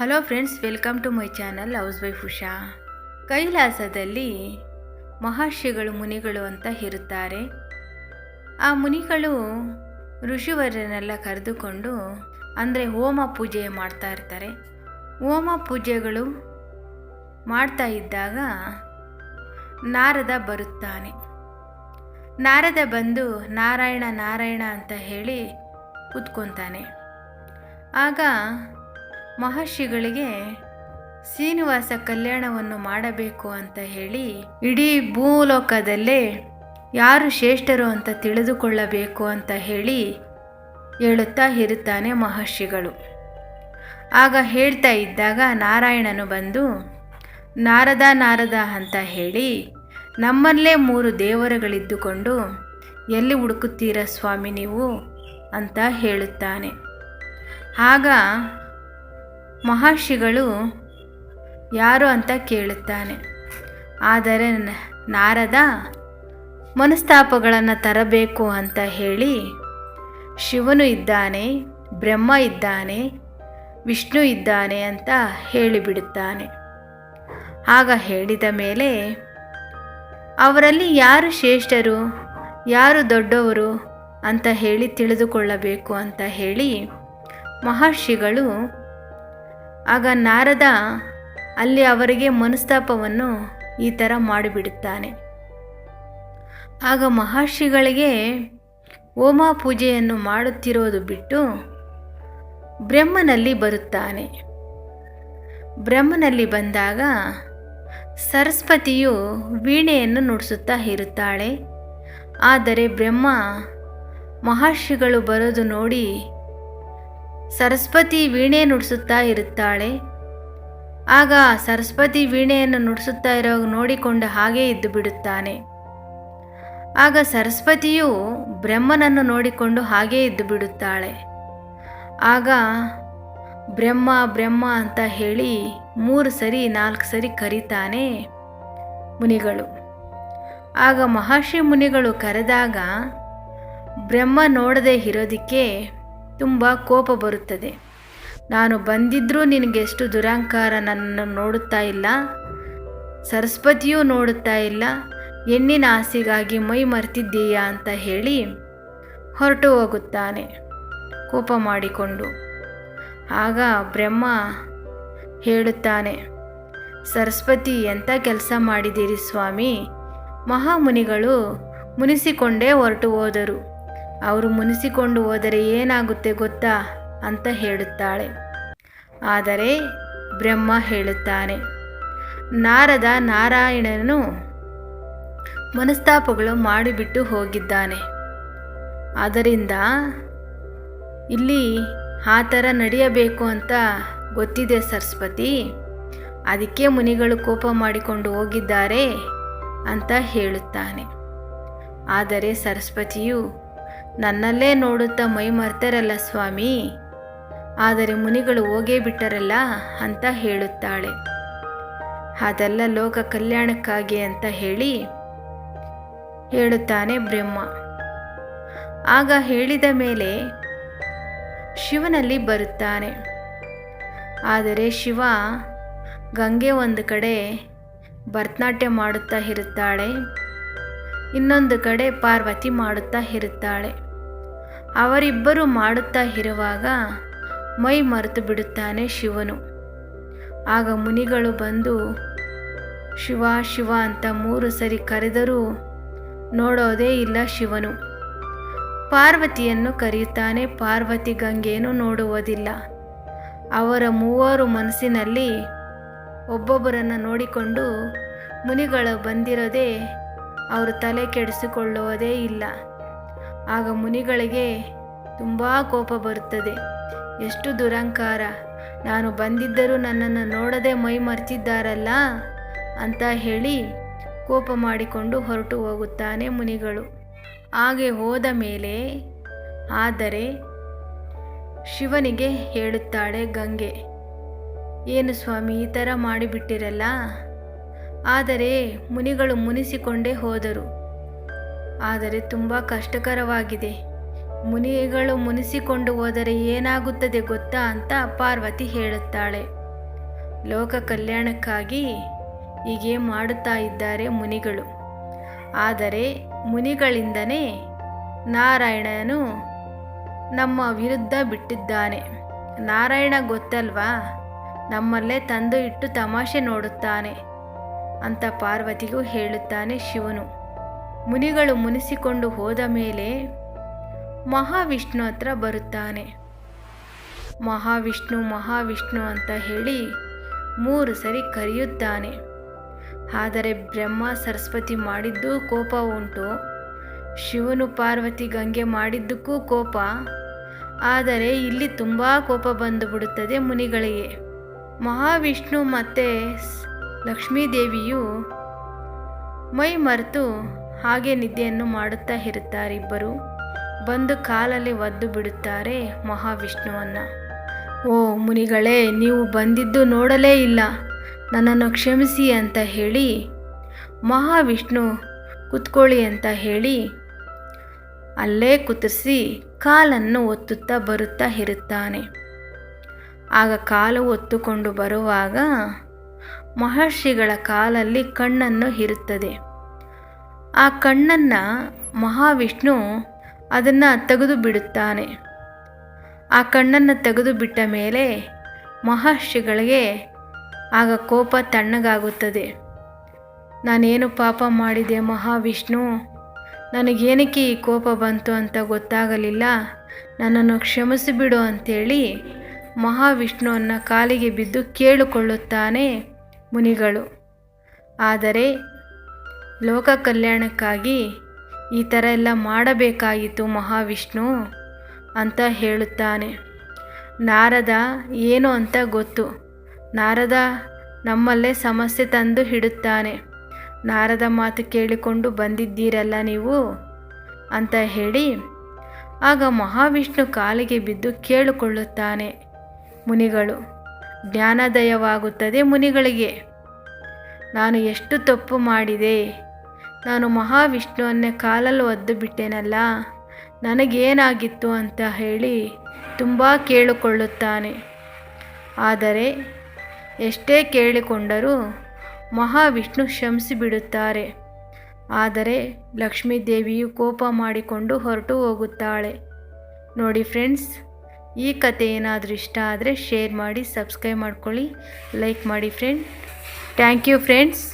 Hello friends welcome to my channel housewife Usha ಕೈಲಾಸದಲ್ಲಿ ಮಹರ್ಷಿಗಳು ಮುನಿಗಳು ಅಂತ ಇರುತ್ತಾರೆ. ಆ ಮುನಿಗಳು ಋಷಿವರನ್ನೆಲ್ಲ ಕರೆದುಕೊಂಡು ಅಂದರೆ ಹೋಮ ಪೂಜೆ ಮಾಡ್ತಾ ಇರ್ತಾರೆ. ಹೋಮ ಪೂಜೆಗಳು ಮಾಡ್ತಾ ಇದ್ದಾಗ ನಾರದ ಬರುತ್ತಾನೆ. ನಾರದ ಬಂದು ನಾರಾಯಣ ನಾರಾಯಣ ಅಂತ ಹೇಳಿ ಕೂತ್ಕೊತಾನೆ. ಆಗ ಮಹರ್ಷಿಗಳಿಗೆ ಶ್ರೀನಿವಾಸ ಕಲ್ಯಾಣವನ್ನು ಮಾಡಬೇಕು ಅಂತ ಹೇಳಿ ಇಡೀ ಭೂಲೋಕದಲ್ಲೇ ಯಾರು ಶ್ರೇಷ್ಠರು ಅಂತ ತಿಳಿದುಕೊಳ್ಳಬೇಕು ಅಂತ ಹೇಳಿ ಹೇಳುತ್ತಾ ಇರುತ್ತಾನೆ ಮಹರ್ಷಿಗಳು. ಆಗ ಹೇಳ್ತಾ ಇದ್ದಾಗ ನಾರಾಯಣನು ಬಂದು, ನಾರದ ನಾರದ ಅಂತ ಹೇಳಿ ನಮ್ಮಲ್ಲೇ ಮೂರು ದೇವರುಗಳಿದ್ದುಕೊಂಡು ಎಲ್ಲಿ ಹುಡುಕುತ್ತೀರಾ ಸ್ವಾಮಿ ನೀವು? ಅಂತ ಹೇಳುತ್ತಾನೆ. ಆಗ ಮಹರ್ಷಿಗಳು ಯಾರು ಅಂತ ಕೇಳುತ್ತಾನೆ. ಆದರೆ ನಾರದ ಮನಸ್ತಾಪಗಳನ್ನು ತರಬೇಕು ಅಂತ ಹೇಳಿ ಶಿವನು ಇದ್ದಾನೆ, ಬ್ರಹ್ಮ ಇದ್ದಾನೆ, ವಿಷ್ಣು ಇದ್ದಾನೆ ಅಂತ ಹೇಳಿಬಿಡುತ್ತಾನೆ. ಆಗ ಹೇಳಿದ ಮೇಲೆ ಅವರಲ್ಲಿ ಯಾರು ಶ್ರೇಷ್ಠರು, ಯಾರು ದೊಡ್ಡವರು ಅಂತ ಹೇಳಿ ತಿಳಿದುಕೊಳ್ಳಬೇಕು ಅಂತ ಹೇಳಿ ಮಹರ್ಷಿಗಳು ಆಗ ನಾರದ ಅಲ್ಲಿ ಅವರಿಗೆ ಮನಸ್ತಾಪವನ್ನು ಈ ಥರ ಮಾಡಿಬಿಡುತ್ತಾನೆ. ಆಗ ಮಹರ್ಷಿಗಳಿಗೆ ಹೋಮ ಪೂಜೆಯನ್ನು ಮಾಡುತ್ತಿರೋದು ಬಿಟ್ಟು ಬ್ರಹ್ಮನಲ್ಲಿ ಬರುತ್ತಾನೆ. ಬ್ರಹ್ಮನಲ್ಲಿ ಬಂದಾಗ ಸರಸ್ವತಿಯು ವೀಣೆಯನ್ನು ನುಡಿಸುತ್ತಾ ಇರುತ್ತಾಳೆ. ಆದರೆ ಬ್ರಹ್ಮ ಮಹರ್ಷಿಗಳು ಬರೋದು ನೋಡಿ ಸರಸ್ವತಿ ವೀಣೆ ನುಡಿಸುತ್ತಾ ಇರುತ್ತಾಳೆ. ಆಗ ಸರಸ್ವತಿ ವೀಣೆಯನ್ನು ನುಡಿಸುತ್ತಾ ಇರೋ ನೋಡಿಕೊಂಡು ಹಾಗೇ ಇದ್ದು ಬಿಡುತ್ತಾನೆ. ಆಗ ಸರಸ್ವತಿಯು ಬ್ರಹ್ಮನನ್ನು ನೋಡಿಕೊಂಡು ಹಾಗೇ ಇದ್ದು ಬಿಡುತ್ತಾಳೆ. ಆಗ ಬ್ರಹ್ಮ ಬ್ರಹ್ಮ ಅಂತ ಹೇಳಿ ಮೂರು ಸರಿ, ನಾಲ್ಕು ಸರಿ ಕರೀತಾನೆ ಮುನಿಗಳು. ಆಗ ಮಹರ್ಷಿ ಮುನಿಗಳು ಕರೆದಾಗ ಬ್ರಹ್ಮ ನೋಡದೆ ಇರೋದಕ್ಕೆ ತುಂಬ ಕೋಪ ಬರುತ್ತದೆ. ನಾನು ಬಂದಿದ್ದರೂ ನಿನಗೆ ಎಷ್ಟು ದುರಹಂಕಾರ ನನ್ನನ್ನು ನೋಡುತ್ತಾ ಇಲ್ಲ? ಸರಸ್ವತಿಯೂ ನೋಡುತ್ತಾ ಇಲ್ಲ. ಹೆಣ್ಣಿನ ಆಸೆಗಾಗಿ ಮೈ ಮರ್ತಿದ್ದೀಯಾ ಅಂತ ಹೇಳಿ ಹೊರಟು ಹೋಗುತ್ತಾನೆ. ಕೋಪ ಮಾಡಿಕೊಂಡು. ಆಗ ಬ್ರಹ್ಮ ಹೇಳುತ್ತಾನೆ, ಸರಸ್ವತಿ ಎಂಥ ಕೆಲಸ ಮಾಡಿದಿರಿ ಸ್ವಾಮಿ? ಮಹಾಮುನಿಗಳು ಮುನಿಸಿಕೊಂಡೇ ಹೊರಟು ಹೋದರು. ಅವರು ಮುನಿಸಿಕೊಂಡು ಹೋದರೆ ಏನಾಗುತ್ತೆ ಗೊತ್ತಾ ಅಂತ ಹೇಳುತ್ತಾಳೆ. ಆದರೆ ಬ್ರಹ್ಮ ಹೇಳುತ್ತಾನೆ, ನಾರದ ನಾರಾಯಣನು ಮನಸ್ತಾಪಗಳು ಮಾಡಿಬಿಟ್ಟು ಹೋಗಿದ್ದಾನೆ. ಆದ್ದರಿಂದ ಇಲ್ಲಿ ಆ ಥರ ನಡೆಯಬೇಕು ಅಂತ ಗೊತ್ತಿದೆ ಸರಸ್ವತಿ. ಅದಕ್ಕೆ ಮುನಿಗಳು ಕೋಪ ಮಾಡಿಕೊಂಡು ಹೋಗಿದ್ದಾರೆ ಅಂತ ಹೇಳುತ್ತಾನೆ. ಆದರೆ ಸರಸ್ವತಿಯು ನನ್ನಲ್ಲೇ ನೋಡುತ್ತಾ ಮೈ ಮರ್ತಾರಲ್ಲ ಸ್ವಾಮಿ? ಆದರೆ ಮುನಿಗಳು ಹೋಗೇ ಬಿಟ್ಟರಲ್ಲ ಅಂತ ಹೇಳುತ್ತಾಳೆ. ಅದೆಲ್ಲ ಲೋಕ ಕಲ್ಯಾಣಕ್ಕಾಗಿ ಅಂತ ಹೇಳಿ ಹೇಳುತ್ತಾನೆ ಬ್ರಹ್ಮ. ಆಗ ಹೇಳಿದ ಮೇಲೆ ಶಿವನಲ್ಲಿ ಬರುತ್ತಾನೆ. ಆದರೆ ಶಿವ ಗಂಗೆ ಒಂದು ಕಡೆ ಭರತನಾಟ್ಯ ಮಾಡುತ್ತಾ ಇರುತ್ತಾಳೆ. ಇನ್ನೊಂದು ಕಡೆ ಪಾರ್ವತಿ ಮಾಡುತ್ತಾ ಇರುತ್ತಾಳೆ. ಅವರಿಬ್ಬರು ಮಾಡುತ್ತಾ ಇರುವಾಗ ಮೈ ಮರೆತು ಬಿಡುತ್ತಾನೆ ಶಿವನು. ಆಗ ಮುನಿಗಳು ಬಂದು, ಶಿವ ಶಿವ ಅಂತ ಮೂರು ಸರಿ ಕರೆದರೂ ನೋಡೋದೇ ಇಲ್ಲ ಶಿವನು. ಪಾರ್ವತಿಯನ್ನು ಕರೆಯುತ್ತಾನೆ, ಪಾರ್ವತಿ ಗಂಗೆಯನ್ನು ನೋಡುವುದಿಲ್ಲ. ಅವರ ಮೂವರು ಮನಸ್ಸಿನಲ್ಲಿ ಒಬ್ಬೊಬ್ಬರನ್ನು ನೋಡಿಕೊಂಡು ಮುನಿಗಳು ಬಂದಿರೋದೇ ಅವರು ತಲೆ ಕೆಡಿಸಿಕೊಳ್ಳುವುದೇ ಇಲ್ಲ. ಆಗ ಮುನಿಗಳಿಗೆ ತುಂಬ ಕೋಪ ಬರುತ್ತದೆ. ಎಷ್ಟು ದುರಂಕಾರ. ನಾನು ಬಂದಿದ್ದರೂ ನನ್ನನ್ನು ನೋಡದೆ ಮೈ ಮರ್ತಿದ್ದಾರಲ್ಲ? ಅಂತ ಹೇಳಿ ಕೋಪ ಮಾಡಿಕೊಂಡು ಹೊರಟು ಹೋಗುತ್ತಾನೆ ಮುನಿಗಳು. ಹಾಗೆ ಹೋದ ಮೇಲೆ ಆದರೆ ಶಿವನಿಗೆ ಹೇಳುತ್ತಾಳೆ ಗಂಗೆ, ಏನು ಸ್ವಾಮಿ ಈ ಥರ ಮಾಡಿಬಿಟ್ಟಿರಲ್ಲ? ಆದರೆ ಮುನಿಗಳು ಮುನಿಸಿಕೊಂಡೇ ಹೋದರು. ಆದರೆ ತುಂಬ ಕಷ್ಟಕರವಾಗಿದೆ. ಮುನಿಗಳು ಮುನಿಸಿಕೊಂಡು ಹೋದರೆ ಏನಾಗುತ್ತದೆ ಗೊತ್ತಾ ಅಂತ ಪಾರ್ವತಿ ಹೇಳುತ್ತಾಳೆ. ಲೋಕ ಕಲ್ಯಾಣಕ್ಕಾಗಿ ಹೀಗೆ ಮಾಡುತ್ತಾ ಇದ್ದಾರೆ ಮುನಿಗಳು. ಆದರೆ ಮುನಿಗಳಿಂದನೇ ನಾರಾಯಣನು ನಮ್ಮ ವಿರುದ್ಧ ಬಿಟ್ಟಿದ್ದಾನೆ. ನಾರಾಯಣ ಗೊತ್ತಲ್ವಾ? ನಮ್ಮಲ್ಲೇ ತಂದು ಇಟ್ಟು ತಮಾಷೆ ನೋಡುತ್ತಾನೆ ಅಂತ ಪಾರ್ವತಿಗೂ ಹೇಳುತ್ತಾನೆ ಶಿವನು. ಮುನಿಗಳು ಮುನಿಸಿಕೊಂಡು ಹೋದ ಮೇಲೆ ಮಹಾವಿಷ್ಣು ಹತ್ರ ಬರುತ್ತಾನೆ. ಮಹಾವಿಷ್ಣು ಮಹಾವಿಷ್ಣು ಅಂತ ಹೇಳಿ ಮೂರು ಸರಿ ಕರೆಯುತ್ತಾನೆ. ಆದರೆ ಬ್ರಹ್ಮ ಸರಸ್ವತಿ ಮಾಡಿದ್ದೂ ಕೋಪ ಉಂಟು. ಶಿವನು ಪಾರ್ವತಿ ಗಂಗೆ ಮಾಡಿದ್ದಕ್ಕೂ ಕೋಪ. ಆದರೆ ಇಲ್ಲಿ ತುಂಬ ಕೋಪ ಬಂದು ಬಿಡುತ್ತದೆ ಮುನಿಗಳಿಗೆ. ಮಹಾವಿಷ್ಣು ಮತ್ತು ಲಕ್ಷ್ಮೀದೇವಿಯು ಮೈ ಮರೆತು ಹಾಗೆ ನಿದ್ದೆಯನ್ನು ಮಾಡುತ್ತಾ ಇರುತ್ತಾರೆ ಇಬ್ಬರು ಬಂದು ಕಾಲಲ್ಲಿ ಒದ್ದು ಬಿಡುತ್ತಾರೆ ಮಹಾವಿಷ್ಣುವನ್ನು. ಓ ಮುನಿಗಳೇ, ನೀವು ಬಂದಿದ್ದು ನೋಡಲೇ ಇಲ್ಲ. ನನ್ನನ್ನು ಕ್ಷಮಿಸಿ ಅಂತ ಹೇಳಿ. ಮಹಾವಿಷ್ಣು, ಕುತ್ಕೊಳ್ಳಿ ಅಂತ ಹೇಳಿ. ಅಲ್ಲೇ ಕುತ್ತರಿಸಿ ಕಾಲನ್ನು ಒತ್ತುತ್ತಾ ಬರುತ್ತಾ ಇರುತ್ತಾನೆ. ಆಗ ಕಾಲು ಒತ್ತುಕೊಂಡು ಬರುವಾಗ ಮಹರ್ಷಿಗಳ ಕಾಲಲ್ಲಿ ಕಣ್ಣನ್ನು ಇರುತ್ತದೆ. ಆ ಕಣ್ಣನ್ನು ಮಹಾವಿಷ್ಣು ಅದನ್ನು ತೆಗೆದು ಬಿಡುತ್ತಾನೆ ಆ ಕಣ್ಣನ್ನು ತೆಗೆದು ಬಿಟ್ಟ ಮೇಲೆ ಮಹರ್ಷಿಗಳಿಗೆ ಆಗ ಕೋಪ ತಣ್ಣಗಾಗುತ್ತದೆ. ನಾನೇನು ಪಾಪ ಮಾಡಿದೆ ಮಹಾವಿಷ್ಣು? ನನಗೇನಕ್ಕೆ ಈ ಕೋಪ ಬಂತು ಅಂತ ಗೊತ್ತಾಗಲಿಲ್ಲ. ನನ್ನನ್ನು ಕ್ಷಮಿಸಿಬಿಡು ಅಂತೇಳಿ ಮಹಾವಿಷ್ಣುವನ್ನು ಕಾಲಿಗೆ ಬಿದ್ದು ಕೇಳಿಕೊಳ್ಳುತ್ತಾನೆ ಮುನಿಗಳು. ಆದರೆ ಲೋಕ ಕಲ್ಯಾಣಕ್ಕಾಗಿ ಈ ಥರ ಎಲ್ಲ ಮಾಡಬೇಕಾಗಿತ್ತು ಮಹಾವಿಷ್ಣು ಅಂತ ಹೇಳುತ್ತಾನೆ. ನಾರದ ಏನು ಅಂತ ಗೊತ್ತು. ನಾರದ ನಮ್ಮಲ್ಲೇ ಸಮಸ್ಯೆ ತಂದು ಹಿಡುತ್ತಾನೆ. ನಾರದ ಮಾತು ಕೇಳಿಕೊಂಡು ಬಂದಿದ್ದೀರಲ್ಲ ನೀವು? ಅಂತ ಹೇಳಿ ಆಗ ಮಹಾವಿಷ್ಣು ಕಾಲಿಗೆ ಬಿದ್ದು ಕೇಳಿಕೊಳ್ಳುತ್ತಾನೆ. ಮುನಿಗಳು, ಜ್ಞಾನದಯವಾಗುತ್ತದೆ ಮುನಿಗಳಿಗೆ. ನಾನು ಎಷ್ಟು ತಪ್ಪು ಮಾಡಿದೆ? ನಾನು ಮಹಾವಿಷ್ಣುವನ್ನೇ ಕಾಲಲ್ಲಿ ಒದ್ದು ಬಿಟ್ಟೆನಲ್ಲ? ನನಗೇನಾಗಿತ್ತು ಅಂತ ಹೇಳಿ ತುಂಬ ಕೇಳಿಕೊಳ್ಳುತ್ತಾನೆ. ಆದರೆ ಎಷ್ಟೇ ಕೇಳಿಕೊಂಡರೂ ಮಹಾವಿಷ್ಣು ಕ್ಷಮಿಸಿಬಿಡುತ್ತಾರೆ ಆದರೆ ಲಕ್ಷ್ಮೀದೇವಿಯು ಕೋಪ ಮಾಡಿಕೊಂಡು ಹೊರಟು ಹೋಗುತ್ತಾಳೆ. ನೋಡಿ ಫ್ರೆಂಡ್ಸ್, ಈ ಕತೆ ಏನಾದರೂ ಇಷ್ಟ ಆದರೆ ಶೇರ್ ಮಾಡಿ, ಸಬ್ಸ್ಕ್ರೈಬ್ ಮಾಡ್ಕೊಳ್ಳಿ, ಲೈಕ್ ಮಾಡಿ ಫ್ರೆಂಡ್. Thank you friends.